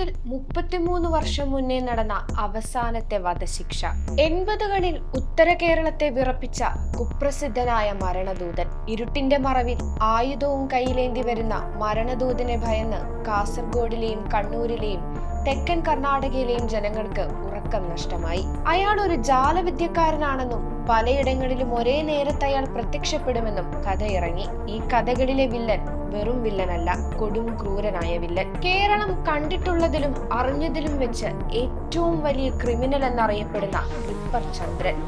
കേരളത്തിൽ മുപ്പത്തിമൂന്ന് വർഷം മുന്നേ നടന്ന അവസാനത്തെ വധശിക്ഷ. എൺപതുകളിൽ ഉത്തര കേരളത്തെ വിറപ്പിച്ച കുപ്രസിദ്ധനായ മരണദൂതൻ. ഇരുട്ടിന്റെ മറവിൽ ആയുധവും കയ്യിലേന്തി വരുന്ന മരണദൂതനെ ഭയന്ന് കാസർഗോഡിലെയും കണ്ണൂരിലെയും തെക്കൻ കർണാടകയിലെയും ജനങ്ങൾക്ക് ഉറക്കം നഷ്ടമായി. അയാൾ ഒരു ജാലവിദ്യക്കാരനാണെന്നും പലയിടങ്ങളിലും ഒരേ നേരത്ത് അയാൾ പ്രത്യക്ഷപ്പെടുമെന്നും കഥ ഇറങ്ങി ഈ കഥകളിലെ വില്ലൻ വെറും വില്ലനല്ല കൊടും ക്രൂരനായ വില്ലൻ. കേരളം കണ്ടിട്ടുള്ളതിലും അറിഞ്ഞതിലും വെച്ച് ഏറ്റവും വലിയ ക്രിമിനൽ എന്നറിയപ്പെടുന്ന റിപ്പർ ചന്ദ്രൻ.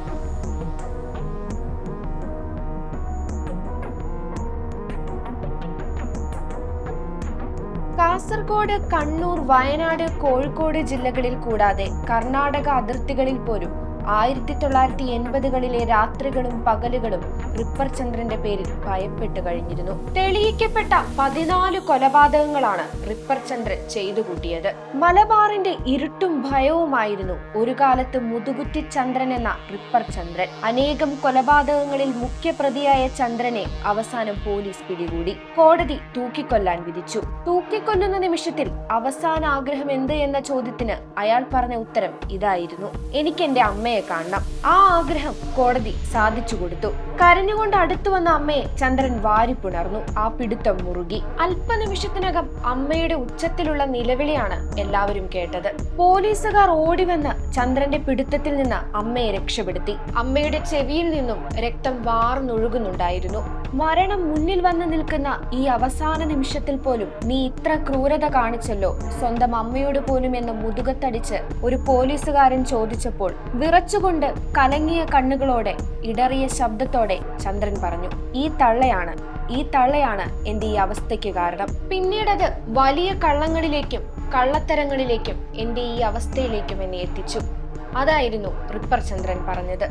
കാസർഗോഡ് കണ്ണൂർ വയനാട് കോഴിക്കോട് ജില്ലകളിൽ കൂടാതെ കർണാടക അതിർത്തികളിൽ പോലും ആയിരത്തി തൊള്ളായിരത്തി എൺപതുകളിലെ രാത്രികളും പകലുകളും റിപ്പർ ചന്ദ്രന്റെ പേരിൽ ഭയപ്പെട്ടു കഴിഞ്ഞിരുന്നു. തെളിയിക്കപ്പെട്ട പതിനാല് കൊലപാതകങ്ങളാണ് റിപ്പർ ചന്ദ്രൻ ചെയ്തു കൂട്ടിയത് മലബാറിന്റെ ഇരുട്ടും ഭയവുമായിരുന്നു ഒരു കാലത്ത് മുതുകുറ്റി ചന്ദ്രൻ എന്ന റിപ്പർ ചന്ദ്രൻ അനേകം കൊലപാതകങ്ങളിൽ മുഖ്യ പ്രതിയായ ചന്ദ്രനെ അവസാനം പോലീസ് പിടികൂടി. കോടതി തൂക്കിക്കൊല്ലാൻ വിധിച്ചു. തൂക്കിക്കൊല്ലുന്ന നിമിഷത്തിൽ അവസാന ആഗ്രഹം എന്ത് എന്ന ചോദ്യത്തിന് അയാൾ പറഞ്ഞ ഉത്തരം ഇതായിരുന്നു. എനിക്ക് എന്റെ അമ്മയെ കാണണം. ആ ആഗ്രഹം കോടതി സാധിച്ചു കൊടുത്തു. കരഞ്ഞുകൊണ്ട് അടുത്തു വന്ന അമ്മയെ ചന്ദ്രൻ വാരിപ്പുണർന്നു. ആ പിടുത്തം മുറുകി. അല്പനിമിഷത്തിനകം അമ്മയുടെ ഉച്ചത്തിലുള്ള നിലവിളിയാണ് എല്ലാവരും കേട്ടത്. പോലീസുകാർ ഓടിവന്ന് ചന്ദ്രന്റെ പിടുത്തത്തിൽ നിന്ന് അമ്മയെ രക്ഷപ്പെടുത്തി. അമ്മയുടെ ചെവിയിൽ നിന്നും രക്തം വാർന്നൊഴുകുന്നുണ്ടായിരുന്നു. മരണം മുന്നിൽ വന്ന് നിൽക്കുന്ന ഈ അവസാന നിമിഷത്തിൽ പോലും നീ ഇത്ര ക്രൂരത കാണിച്ചല്ലോ. സ്വന്തം അമ്മയോട് പോലും എന്ന് മുതുകത്തടിച്ച് ഒരു പോലീസുകാരൻ ചോദിച്ചപ്പോൾ വിറച്ചുകൊണ്ട് കലങ്ങിയ കണ്ണുകളോടെ ഇടറിയ ശബ്ദത്തോടെ ചന്ദ്രൻ പറഞ്ഞു ഈ തള്ളയാണ് ഈ തള്ളയാണ് എന്റെ ഈ അവസ്ഥയ്ക്ക് കാരണം. പിന്നീടത് വലിയ കള്ളങ്ങളിലേക്കും കള്ളത്തരങ്ങളിലേക്കും എന്റെ ഈ അവസ്ഥയിലേക്കും എന്നെ എത്തിച്ചു. അതായിരുന്നു റിപ്പർ ചന്ദ്രൻ പറഞ്ഞത്.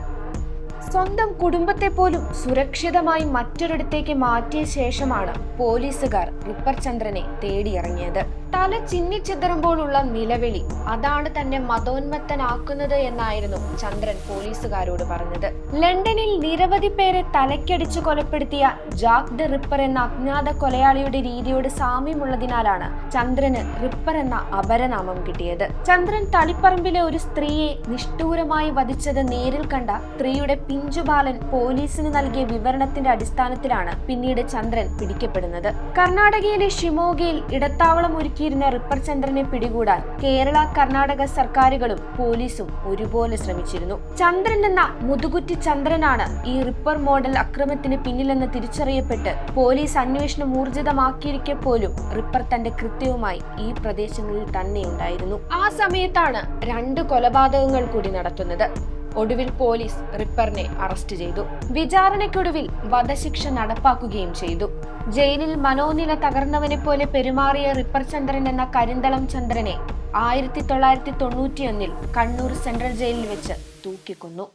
സ്വന്തം കുടുംബത്തെ പോലും സുരക്ഷിതമായി മറ്റൊരിടത്തേക്ക് മാറ്റിയ ശേഷമാണ് പോലീസുകാർ റിപ്പർ ചന്ദ്രനെ തേടിയിറങ്ങിയത്. തല ചിന്നിച്ചിതറുമ്പോഴുള്ള നിലവിളി അതാണ് തന്നെ മതോന്മത്തനാക്കുന്നത് എന്നായിരുന്നു ചന്ദ്രൻ പോലീസുകാരോട് പറഞ്ഞത്. ലണ്ടനിൽ നിരവധി പേരെ തലക്കടിച്ചു കൊലപ്പെടുത്തിയ ജാക്ക് ദ റിപ്പർ എന്ന അജ്ഞാത കൊലയാളിയുടെ രീതിയോട് സാമ്യമുള്ളതിനാലാണ് ചന്ദ്രന് റിപ്പർ എന്ന അപരനാമം കിട്ടിയത്. ചന്ദ്രൻ തളിപ്പറമ്പിലെ ഒരു സ്ത്രീയെ നിഷ്ഠൂരമായി വധിച്ചത് നേരിൽ കണ്ട സ്ത്രീയുടെ പിഞ്ചുബാലൻ പോലീസിന് നൽകിയ വിവരണത്തിന്റെ അടിസ്ഥാനത്തിലാണ് പിന്നീട് ചന്ദ്രൻ പിടിക്കപ്പെടുന്നത്. കർണാടകയിലെ ഷിമോഗയിൽ ഇടത്താവളം ഒരുക്കിയിരുന്ന റിപ്പർ ചന്ദ്രനെ പിടികൂടാൻ കേരള കർണാടക സർക്കാരുകളും പോലീസും ഒരുപോലെ ശ്രമിച്ചിരുന്നു. ചന്ദ്രൻ എന്ന മുതുകുറ്റി ചന്ദ്രനാണ് ഈ റിപ്പർ മോഡൽ അക്രമത്തിന് പിന്നിലെന്ന് തിരിച്ചറിയപ്പെട്ട് പോലീസ് അന്വേഷണം ഊർജിതമാക്കിയിരിക്കെ പോലും റിപ്പർ തന്റെ കൃത്യവുമായി ഈ പ്രദേശങ്ങളിൽ തന്നെ ഉണ്ടായിരുന്നു ആ സമയത്താണ് രണ്ട് കൊലപാതകങ്ങൾ കൂടി നടത്തുന്നത്. ഒടുവിൽ പോലീസ് റിപ്പറിനെ അറസ്റ്റ് ചെയ്തു. വിചാരണയ്ക്കൊടുവിൽ വധശിക്ഷ നടപ്പാക്കുകയും ചെയ്തു. ജയിലിൽ മനോനില തകർന്നവനെ പോലെ പെരുമാറിയ റിപ്പർ ചന്ദ്രൻ എന്ന കരിന്തളം ചന്ദ്രനെ ആയിരത്തി തൊള്ളായിരത്തി തൊണ്ണൂറ്റിയൊന്നിൽ കണ്ണൂർ സെൻട്രൽ ജയിലിൽ വെച്ച് തൂക്കിക്കൊന്നു.